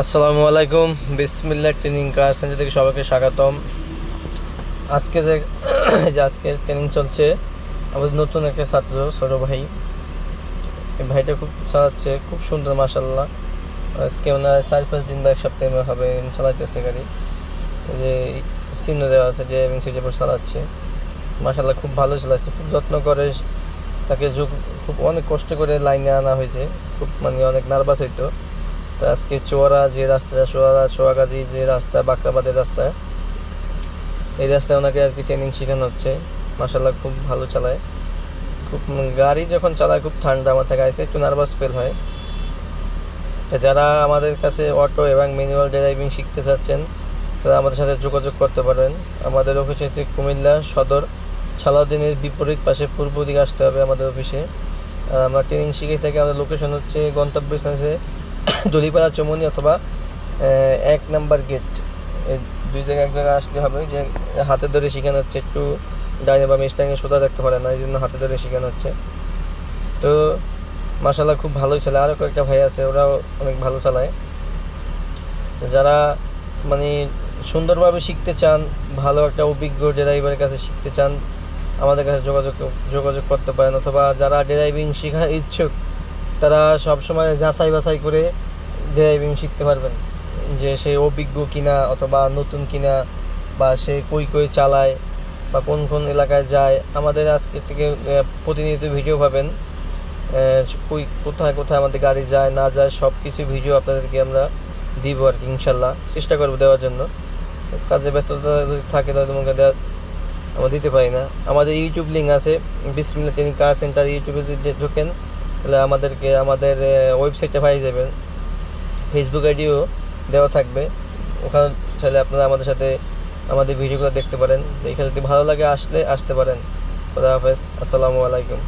আসসালামু আলাইকুম বিসমিল্লা ট্রেনিং কার সেন্টার থেকে সবাইকে স্বাগতম। আজকে যে যে আজকে ট্রেনিং চলছে, আমাদের নতুন একটা ছাত্র, ছোটো ভাই। এই ভাইটা খুব চালাচ্ছে, খুব সুন্দর মাসাল্লাহ আজকে ওনার চার পাঁচ দিন বা এক সপ্তাহে হবে চালাইতেছে গাড়ি। যে চিহ্ন দেওয়া আছে, যে এবং সেটা চালাচ্ছে। মাসাল্লাহ খুব ভালো চালাচ্ছে, খুব যত্ন করে তাকে খুব অনেক কষ্ট করে লাইনে আনা হয়েছে। খুব মানে অনেক নার্ভাস হইতো। আজকে চোয়ারা যে রাস্তাটা চোয়ারা, চোয়াগাজি যে রাস্তা বাঁকড়াবাদের রাস্তা এই রাস্তায় ওনাকে আজকে ট্রেনিং শেখানো হচ্ছে। মাসাল্লাহ খুব ভালো চালায়। খুব গাড়ি যখন চালায়, খুব ঠান্ডা মাথায় গাড়িতে একটু নার্ভাস ফিল হয়। যারা আমাদের কাছে অটো এবং ম্যানুয়াল ড্রাইভিং শিখতে চাচ্ছেন, তারা আমাদের সাথে যোগাযোগ করতে পারেন। আমাদের অফিস হচ্ছে কুমিল্লা সদর। সালাউদ্দিনের বিপরীত পাশে পূর্ব দিকে আসতে হবে আমাদের অফিসে আমরা ট্রেনিং শিখে থাকি, আমাদের লোকেশন হচ্ছে গন্তব্য স্থানে দলিপাড়া চমনি অথবা এক নাম্বার গেট দুই জায়গায় এক জায়গায় আসলে হবে যে, হাতে ধরে শেখানো হচ্ছে একটু ডাইনে বা মিস্টাঙে সোজা দেখতে পারে না, এই জন্য হাতে ধরে শেখানো হচ্ছে। তো মাসাল্লাহ খুব ভালোই চালায়। আরও কয়েকটা ভাই আছে, ওরাও অনেক ভালো চালায়। যারা মানে সুন্দরভাবে শিখতে চান, ভালো একটা অভিজ্ঞ ড্রাইভারের কাছে শিখতে চান, আমাদের কাছে যোগাযোগ যোগাযোগ করতে পারেন। অথবা যারা ড্রাইভিং শেখার ইচ্ছুক তারা সবসময় যাচাই বাছাই করে ড্রাইভিং শিখতে পারবেন। যে সে অভিজ্ঞ কিনা অথবা নতুন কিনা বা সে কই কই চালায় বা কোন কোন এলাকায় যায়। আমাদের আজকে থেকে প্রতিনিয়ত ভিডিও পাবেন। কই কোথায় কোথায় আমাদের গাড়ি যায়, না যায় সব কিছু ভিডিও আপনাদেরকে আমরা দিব আর কি ইনশাল্লাহ চেষ্টা করব দেওয়ার জন্য। কাজে ব্যস্ততা যদি থাকে তাহলে তোমাকে দেওয়া আমরা দিতে পারি না। আমাদের ইউটিউব লিঙ্ক আছে। বিসমিল্লা ট্রেনিং কার সেন্টার ইউটিউবে যদি ঢোকেন তাহলে আমাদেরকে, আমাদের ওয়েবসাইটে পাই যাবেন ফেসবুক আইডিও দেওয়া থাকবে। ওখানে চাইলে আপনারা আমাদের সাথে, আমাদের ভিডিওগুলো দেখতে পারেন। এখানে যদি ভালো লাগে আসলে আসতে পারেন। খোদা হাফেজ। আসসালামু আলাইকুম।